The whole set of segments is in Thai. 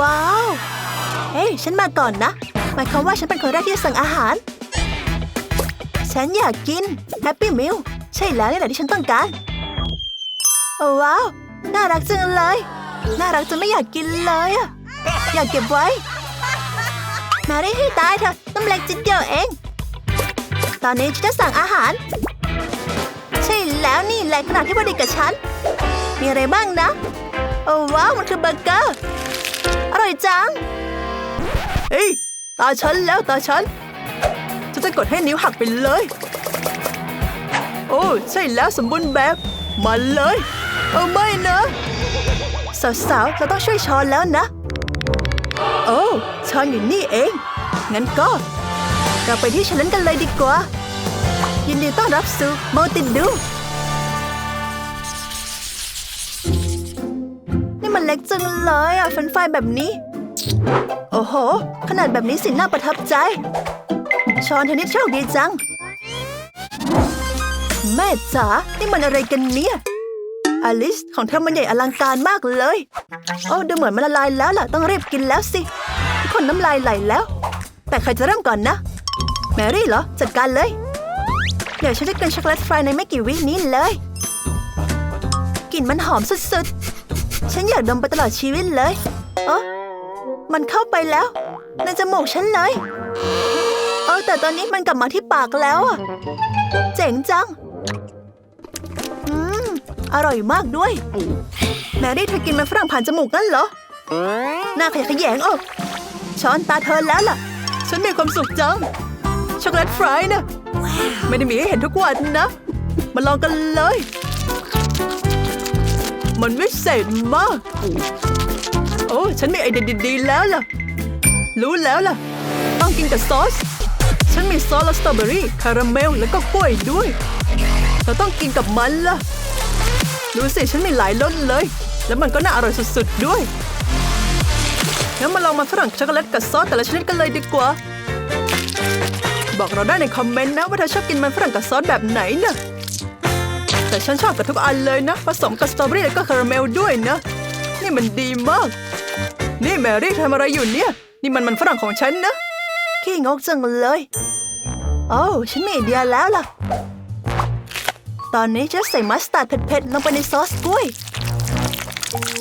ว้าว เฮ้ยฉันมาก่อนนะ หมายความว่าฉันเป็นคนแรกที่สั่งอาหาร ฉันอยากกินแฮปปี้มิลใช่แล้วนี่แหละที่ฉันต้องการ ว้าว น่ารักจังเลย น่ารักจนไม่อยากกินเลยอะอยากเก็บไว้ มาได้ให้ตายเถอะน้ำเล็กจิดเดียวเอง ตอนนี้ฉันจะสั่งอาหาร ใช่แล้วนี่แหละขนาดที่พอดีกับฉัน มีอะไรบ้างนะ โอ้ว้าว มันคือเบอร์เกอร์ อร่อยจัง เฮ้ย ตาฉันแล้วตาฉันฉันจะกดให้นิ้วหักไปเลย โอ้ใช่แล้วสมบูรณ์แบบ มาเลย เอาไม่นะสาวๆเราต้องช่วยช้อนแล้วนะ โอ้ช้อนอยู่นี่เอง งั้นก็ เราไปที่ชลเลนกันเลยดีกว่า ยินดีต้อนรับสู่มัลติดู กจังเลยอะฟรนช์ฟรายแบบนี้ โอ้โห ขนาดแบบนี้สิน่าประทับใจช้อนเทนนิสโชคดีจัง แม่จ๋า นี่มันอะไรกันเนี่ย อลิสของเธอมันใหญ่อลังการมากเลย โอ้ดูเหมือนมันละลายแล้วล่ะ ต้องรีบกินแล้วสิ คนน้ำลายไหลแล้ว แต่ใครจะเริ่มก่อนนะ แมรี่เหรอ จัดการเลย เดี๋ยวฉันจะกินช็อกโกแลตฟรายในไม่กี่วินี้เลย กลิ่นมันหอมสุดๆ ฉันอยากดมไปตลอดชีวิตเลยเออมันเข้าไปแล้วในจมูกฉันเลย เออแต่ตอนนี้มันกลับมาที่ปากแล้วอะเจ๋งจัง อืม อร่อยมากด้วย แมรี่เธอกินมันฝรั่งผ่านจมูกนั่นเหรอ หน้าขยะแขยงออกช้อนตาเธอแล้วล่ะ ฉันมีความสุขจัง ช็อกโกแลตฟรายนะ ไม่ได้มีให้เห็นทุกวันนะ มาลองกันเลย มันวิเศษมาก โอ้ฉันมีไอเดียดีๆแล้วล่ะ รู้แล้วล่ะ ต้องกินกับซอส ฉันมีซอสและสตรอเบอรี่คาราเมลแล้วก็กล้วยด้วยเราต้องกินกับมันล่ะ ดูสิฉันมีหลายรสเลย แล้วมันก็น่าอร่อยสุดๆด้วยงั้นมาลองมาฝรั่งช็อกโกแลตกับซอสแต่ละชนิดกันเลยดีกว่า บอกเราได้ในคอมเมนต์นะว่าเธอชอบกินมันฝรั่งกับซอสแบบไหนนะ แต่ฉันชอบกับทุกอันเลยนะ ผสมกับสตรอเบอรี่แล้วก็คาราเมลด้วยนะ นี่มันดีมาก นี่แมรี่ทำอะไรอยู่เนี่ย นี่มันมันฝรั่งของฉันนะ ขี้งกจังเลย โอ้ฉันมีไอเดียแล้วล่ะ ตอนนี้ฉันใส่มัสตาร์ดเผ็ดๆลงไปในซอสกล้วย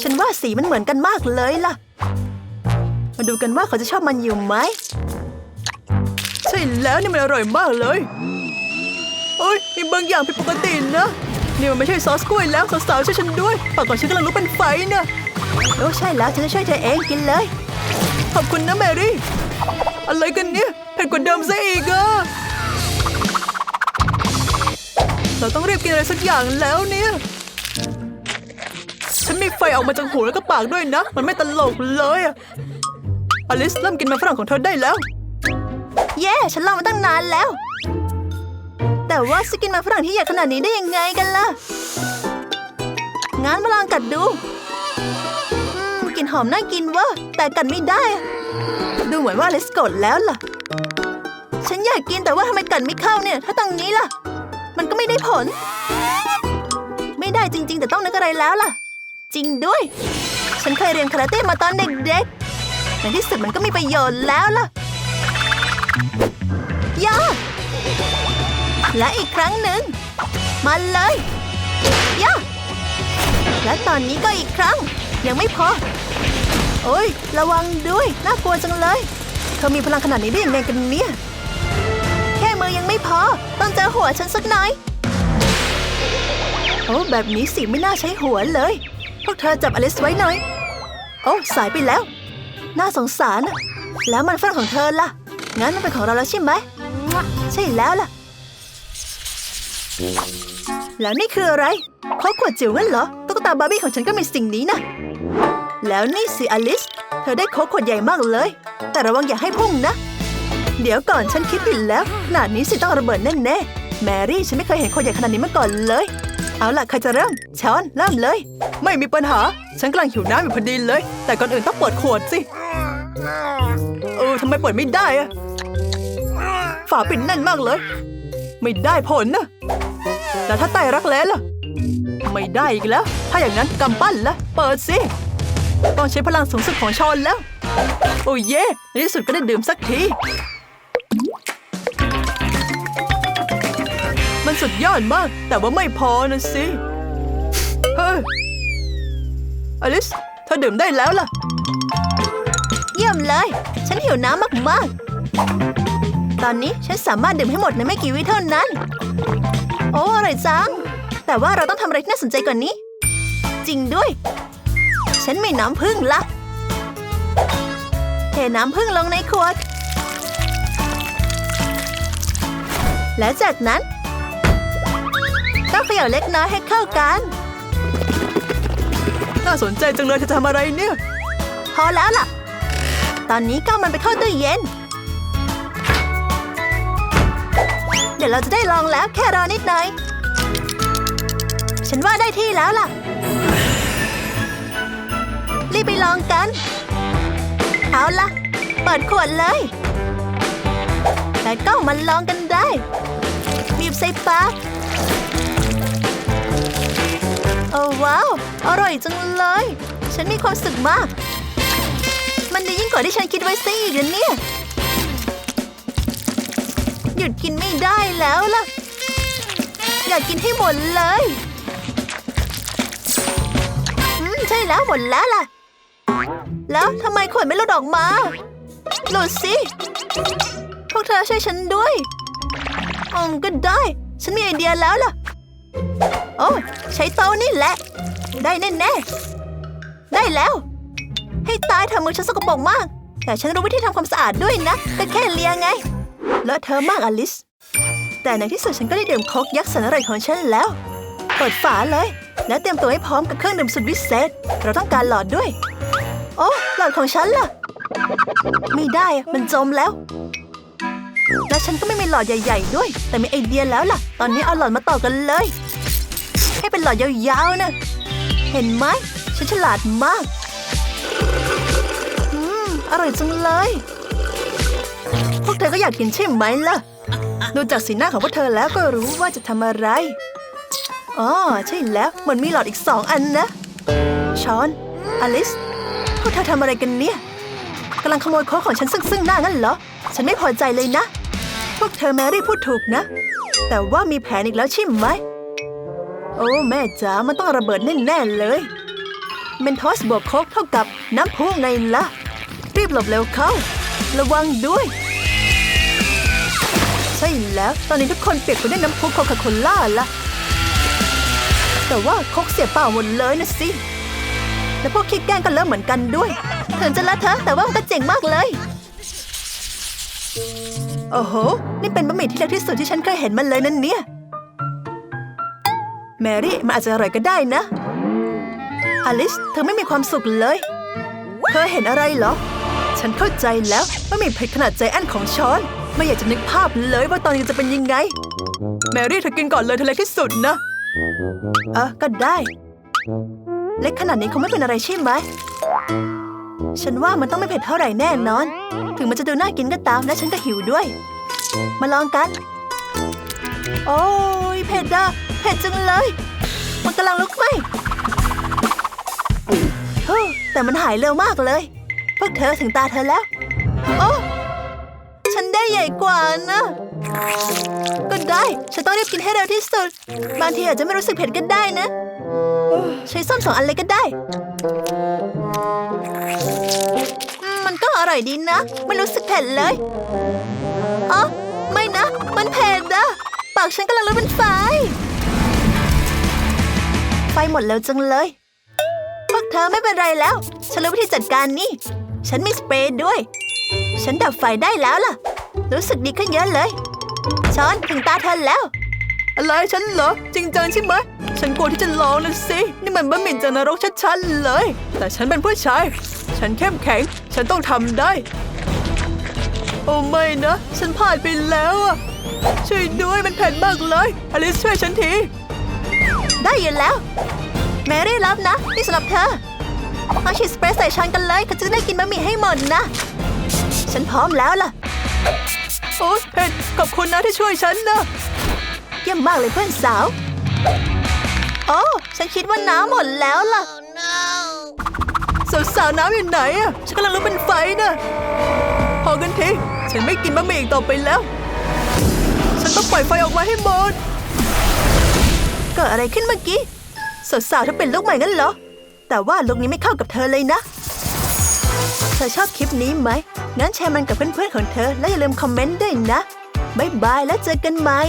ฉันว่าสีมันเหมือนกันมากเลยล่ะ มาดูกันว่าเขาจะชอบมันอยู่ไหมใช่แล้วนี่มันอร่อยมากเลย โอ้ยมีบางอย่างผิดปกตินะ นี่มันไม่ใช่ซอสกล้วยแล้วสาวๆช่วยฉันด้วยปากก่อนฉันกำลังลุกเป็นไฟนะโอ้ใช่แล้วฉันจะช่วยเธอเองกินเลย ขอบคุณนะแมรี่ อะไรกันเนี่ยเผ็ดกว่าเดิมซะอีกอะเราต้องรีบกินอะไรสักอย่างแล้วเนี่ย ฉันมีไฟออกมาจากหูแล้วก็ปากด้วยนะ มันไม่ตลกเลยอะอลิสเริ่มกินมันฝรั่งของเธอได้แล้ว เย้ ฉันลองมาตั้งนานแล้ว แต่ว่าจะกินมันฝรั่งที่ใหญ่ขนาดนี้ได้ยังไงกันล่ะ งั้นมาลองกัดดูอืมกลิ่นหอมน่ากินเวะแต่กัดไม่ได้ ดูเหมือนว่าอลิสกดแล้วล่ะ ฉันอยากกินแต่ว่าทำไมกัดไม่เข้าเนี่ย ถ้าตรงนี้ล่ะ มันก็ไม่ได้ผล ไม่ได้จริง ๆ แต่ต้องนึกอะไรแล้วล่ะ จริงด้วย ฉันเคยเรียนคาราเต้มาตอนเด็กๆในที่สุดมันก็มีประโยชน์แล้วล่ะย่า และอีกครั้งหนึ่งมาเลยย่าและตอนนี้ก็อีกครั้ง ยังไม่พอ โอ้ย ระวังด้วย น่ากลัวจังเลย เธอมีพลังขนาดนี้ได้ยังไงกันเนี่ย แค่มือยังไม่พอ ต้องเจอหัวฉันสักหน่อย โอ้แบบนี้สิไม่น่าใช้หัวเลย พวกเธอจับอลิสไว้หน่อย โอ้สายไปแล้ว น่าสงสารนะแล้วมันฝรั่งของเธอล่ะ งั้นมันเป็นของเราแล้วใช่ไหม ใช่แล้วล่ะ แล้วนี่คืออะไรครอขวดจิ๋วงั้นเหรอตุ๊กตาบาร์บี้ของฉันก็มีสิ่งนี้นะ แล้วนี่สิอลิส เธอได้โค้กขวดใหญ่มากเลย แต่ระวังอย่าให้พุ่งนะ เดี๋ยวก่อนฉันคิดผิดแล้วขนาดนี้สิต้องระเบิดแน่ๆแมรี่ฉันไม่เคยเห็นขวดใหญ่ขนาดนี้มาก่อนเลย เอาล่ะใครจะเริ่มช้อนเริ่มเลย ไม่มีปัญหา ฉันกำลังหิวน้ำอยู่พอดีเลย แต่ก่อนอื่นต้องเปิดขวดสิเออทำไมเปิดไม่ได้อะฝาปิดแน่นมากเลย ไม่ได้ผลนะแล้วถ้าไตรักแร้ล่ะ ไม่ได้อีกแล้ว ถ้าอย่างนั้นกำปั้นละเปิดสิ ต้องใช้พลังสูงสุดของชอนแล้ว โอ้ยเย่ในที่สุดก็ได้ดื่มสักที มันสุดยอดมาก แต่ว่าไม่พอนะสิ เฮ้ย อลิสเธอดื่มได้แล้วล่ะ เยี่ยมเลย ฉันหิวน้ำมากๆ ตอนนี้ฉันสามารถดื่มให้หมดในไม่กี่วิเท่านั้น โอ้อร่อยจัง แต่ว่าเราต้องทำอะไรที่น่าสนใจกว่านี้ จริงด้วย ฉันมีน้ำผึ้งละเทน้ำผึ้งลงในขวด และจากนั้นก็เขย่าเล็กน้อยให้เข้ากัน น่าสนใจจังเลยเธอทำอะไรเนี่ย พอแล้วล่ะ ตอนนี้ก็เอามันไปเข้าตู้เย็น ดี๋ยวเราจะได้ลองแล้วแค่รอนิดหน่อย ฉันว่าได้ที่แล้วล่ะ รีบไปลองกัน เอาล่ะ เปิดขวดเลยแล้วก็มาลองกันได้บีบใส่ปากโอ้ว้าว อร่อยจังเลย ฉันมีความสุขมาก มันดียิ่งกว่าที่ฉันคิดไว้ซะอีกนะเนี่ย หยุดกินไม่ได้แล้วล่ะ อยากกินให้หมดเลยอืมใช่แล้วหมดแล้วล่ะ แล้วทำไมขวดไม่หลุดออกมา หลุดสิ พวกเธอช่วยฉันด้วยอืมก็ได้ ฉันมีไอเดียแล้วล่ะ โอ้ใช้เตานี่แหละ ได้แน่ๆได้แล้ว ให้ตายเธอะมือฉันสกปรกมาก แต่ฉันรู้วิธีทำความสะอาดด้วยนะก็แค่เลียไง แล้วเธอมากอลิส แต่ในที่สุดฉันก็ได้ดื่มโค้กยักษ์สนอร่อยของฉันแล้ว เปิดฝาเลย แล้วเตรียมตัวให้พร้อมกับเครื่องดื่มสุดวิเศษ เราต้องการหลอดด้วย โอ้หลอดของฉันล่ะ ไม่ได้มันจมแล้ว และฉันก็ไม่มีหลอดใหญ่ ๆ ด้วย แต่มีไอเดียแล้วล่ะ ตอนนี้เอาหลอดมาต่อกันเลย ให้เป็นหลอดยาวๆนะเห็นไหมฉันฉลาดมาก อืม อร่อยจังเลย พวกเธอก็อยากกินใช่ไหมล่ะ ดูจากสีหน้าของพวกเธอแล้วก็รู้ว่าจะทำอะไร อ๋อ ใช่แล้วเหมือนมีหลอดอีกสองอันนะ ชอนอลิส พวกเธอทำอะไรกันเนี่ยกำลังขโมยโค้กของฉันซึ่งซึ่งหน้างั้นเหรอ ฉันไม่พอใจเลยนะ พวกเธอแมรี่พูดถูกนะ แต่ว่ามีแผนอีกแล้วใช่ไหม โอ้แม่จ๋า มันต้องระเบิดแน่ๆเลยเมนทอสบวกโคกเท่ากับน้ำพุไงล่ะ รีบหลบเร็วเข้า วังด้วย ใช่แล้ว ตอนนี้ทุกคนเปียกไปด้วยน้ำพุโคคาโคล่าละแต่ว่าคกเสียเปล่าหมดเลยนะสิ และพวกคิดแกล้งก็เลอะเหมือนกันด้วยถึงจะละเทอแต่ว่ามันก็เจ๋งมากเลย โอ้โห นี่เป็นบะหมี่ที่เล็กที่สุดที่ฉันเคยเห็นมันเลยนั่นเนี่ย แมรี่มันอาจจะอร่อยก็ได้นะ อลิสเธอไม่มีความสุขเลย เธอเห็นอะไรเหรอ ฉันเข้าใจแล้วว่ามีเผ็ดขนาดใจแอนของช้อน ไม่อยากจะนึกภาพเลยว่าตอนนี้จะเป็นยังไง แมรี่เธอกินก่อนเลยเธอเล็กที่สุดนะเออก็ได้ เล็กขนาดนี้คงไม่เป็นอะไรใช่ไหมฉันว่ามันต้องไม่เผ็ดเท่าไหร่แน่นอน ถึงมันจะดูน่ากินก็ตามและฉันก็หิวด้วย มาลองกัน โอ้ยเผ็ดอะเผ็ดจังเลย มันกำลังลุกไหมแต่มันหายเร็วมากเลย พวกเธอถึงตาเธอแล้ว โอ้ฉันได้ใหญ่กว่านะ ก็ได้ ฉันต้องรีบกินให้เร็วที่สุด บางทีอาจจะไม่รู้สึกเผ็ดก็ได้นะ ใช้ส้มสองอันเลยก็ได้ มันก็อร่อยดีนะ ไม่รู้สึกเผ็ดเลยอ๋อไม่นะ มันเผ็ดอะปากฉันกำลังลุกเป็นไฟ ไฟหมดแล้วจังเลย พวกเธอไม่เป็นไรแล้ว ฉันรู้วิธีจัดการนี่ ฉันมีสเปรย์ด้วย ฉันดับไฟได้แล้วล่ะ รู้สึกดีขึ้นเยอะเลย ช้อนถึงตาเธอแล้ว อะไรฉันเหรอ จริงจังใช่ไหม ฉันกลัวที่จะลองนะสิ นี่มันบะหมี่จากนรกชัดๆเลย แต่ฉันเป็นผู้ชาย ฉันเข้มแข็ง ฉันต้องทำได้ โอ้ไม่นะ ฉันพลาดไปแล้วอะช่วยด้วยมันเผ็ดมากเลยอลิสช่วยฉันที ได้อยู่แล้ว แมรี่รับนะ นี่สำหรับเธอ มาฉีดสเปรย์ใส่ช้อนกันเลยเขาจะได้กินบะหมี่ให้หมดนะ ฉันพร้อมแล้วล่ะ โอ้เผ็ดขอบคุณนะที่ช่วยฉันนะ เยี่ยมมากเลยเพื่อนสาว โอ้ฉันคิดว่าน้ำหมดแล้วล่ะสสาวๆน้ำอยู่ไหนอะฉันกำลังลุกเป็นไฟนะพอกันทีฉันไม่กินบะหมี่อีกต่อไปแล้ว ฉันต้องปล่อยไฟออกมาให้หมดเกิดอะไรขึ้นเมื่อกี้สาวๆเธอเป็นลูกใหม่งั้นเหรอ แต่ว่าลูกนี้ไม่เข้ากับเธอเลยนะ เธอชอบคลิปนี้ไหม งั้นแชร์มันกับเพื่อนๆของเธอ และอย่าลืมคอมเมนต์ด้วยนะ บ๊ายบายแล้วเจอกันใหม่